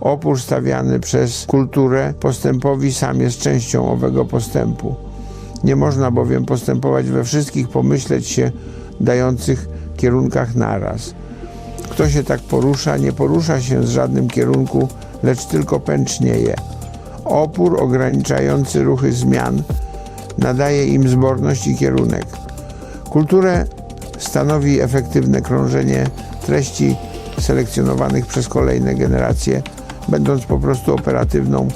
Opór stawiany przez kulturę postępowi sam jest częścią owego postępu. Nie można bowiem postępować we wszystkich pomyśleć się dających kierunkach naraz. Kto się tak porusza, nie porusza się z żadnym kierunku, lecz tylko pęcznieje. Opór ograniczający ruchy zmian nadaje im zborność i kierunek. Kulturę stanowi efektywne krążenie treści selekcjonowanych przez kolejne generacje, będąc po prostu operatywną,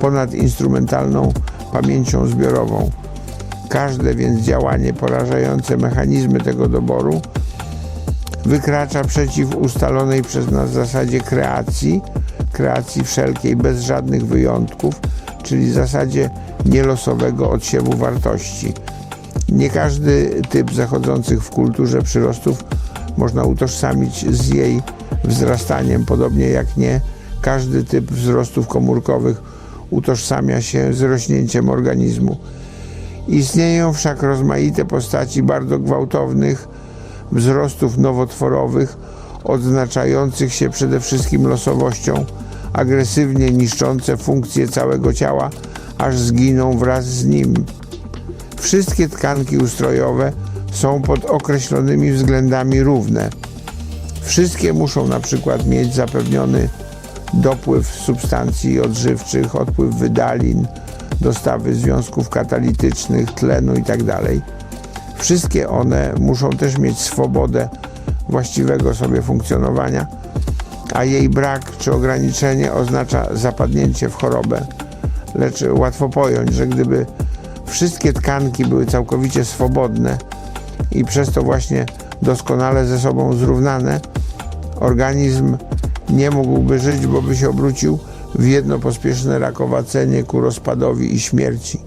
ponadinstrumentalną pamięcią zbiorową. Każde więc działanie porażające mechanizmy tego doboru wykracza przeciw ustalonej przez nas zasadzie kreacji, kreacji wszelkiej bez żadnych wyjątków, czyli zasadzie nielosowego odsiewu wartości. Nie każdy typ zachodzących w kulturze przyrostów można utożsamić z jej wzrastaniem, podobnie jak nie każdy typ wzrostów komórkowych utożsamia się z rośnięciem organizmu. Istnieją wszak rozmaite postaci bardzo gwałtownych wzrostów nowotworowych, odznaczających się przede wszystkim losowością, agresywnie niszczące funkcje całego ciała, aż zginą wraz z nim. Wszystkie tkanki ustrojowe są pod określonymi względami równe. Wszystkie muszą na przykład mieć zapewniony dopływ substancji odżywczych, odpływ wydalin, dostawy związków katalitycznych, tlenu itd. Wszystkie one muszą też mieć swobodę właściwego sobie funkcjonowania, a jej brak czy ograniczenie oznacza zapadnięcie w chorobę. Lecz łatwo pojąć, że gdyby wszystkie tkanki były całkowicie swobodne i przez to właśnie doskonale ze sobą zrównane, organizm nie mógłby żyć, bo by się obrócił w jedno pospieszne rakowacenie ku rozpadowi i śmierci.